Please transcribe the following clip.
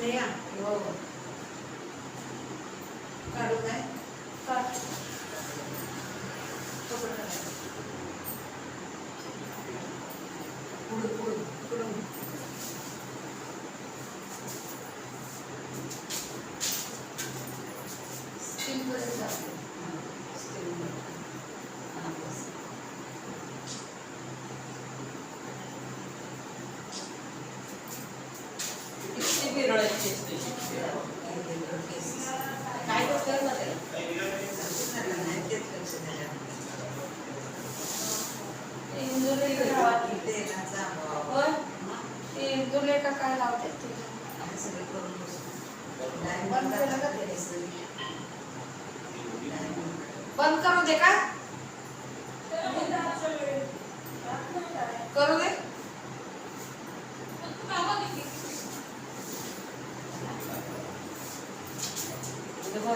इकडे या हो हो काढू काय स्टील मध्ये जाते स्टील मध्ये असते काय करतोय का लावते. काय लावतात ते? बंद करू दे का de los